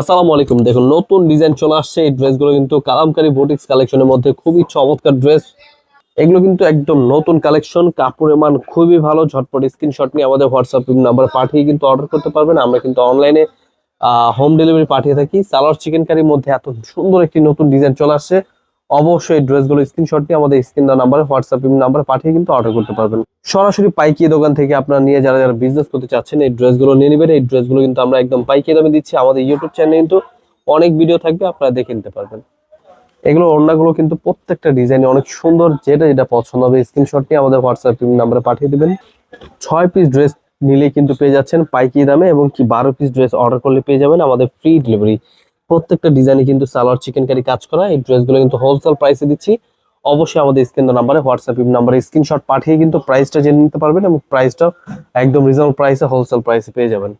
আসসালামু আলাইকুম। দেখুন, নতুন ডিজাইন চলে আসছে। এই ড্রেসগুলো কিন্তু কালামকারী বুটিক্স কালেকশনের মধ্যে খুবই চমৎকার ড্রেস। এগুলো কিন্তু একদম নতুন কালেকশন। কাপড়ের মান খুবই ভালো। ঝটপট স্ক্রিনশট নিয়ে আমাদের হোয়াটসঅ্যাপ নাম্বার পাঠিয়ে কিন্তু অর্ডার করতে পারবেন। আমরা কিন্তু অনলাইনে হোম ডেলিভারি পাঠিয়ে থাকি। সালোয়ার চিকেন কারির মধ্যে এত সুন্দর একটি নতুন ডিজাইন চলে আসছে। অবশ্যই এই ড্রেসগুলো স্ক্রিনশট নিয়ে আমাদের স্ক্রিন নাম্বারে হোয়াটসঅ্যাপ নাম্বারে পাঠিয়ে কিন্তু অর্ডার করতে পারবেন। সরাসরি পাইকি দোকান থেকে আপনারা নিয়ে যারা যারা বিজনেস করতে চাচ্ছেন, এই ড্রেসগুলো নিয়ে নেবেন। এই ড্রেসগুলো কিন্তু আমরা একদম পাইকি দামে দিচ্ছি। আমাদের ইউটিউব চ্যানেলে কিন্তু অনেক ভিডিও থাকবে, আপনারা দেখে নিতে পারবেন। এগুলো ওড়নাগুলো কিন্তু প্রত্যেকটা ডিজাইন অনেক সুন্দর। যেটা যেটা পছন্দ হবে স্ক্রিনশট নিয়ে আমাদের হোয়াটসঅ্যাপ নাম্বারে পাঠিয়ে দিবেন। ছয় পিস ড্রেস নিলে কিন্তু পেয়ে যাচ্ছেন পাইকি দামে এবং কি বারো পিস ড্রেস অর্ডার করলে পেয়ে যাবেন আমাদের ফ্রি ডেলিভারি প্রত্যেকটা ডিজাইনে কিন্তু সালোয়ার চিকেন কারি কাজ করা, এই ড্রেসগুলো কিন্তু হোলসেল প্রাইসে দিচ্ছি। অবশ্যই আমাদের স্ক্রিন নাম্বারে হোয়াটসঅ্যাপ নাম্বারে স্ক্রিনশট পাঠিয়ে কিন্তু প্রাইসটা জেনে নিতে পারবেন এবং প্রাইসটা একদম রিজনেবল প্রাইসে হোলসেল প্রাইসে পেয়ে যাবেন।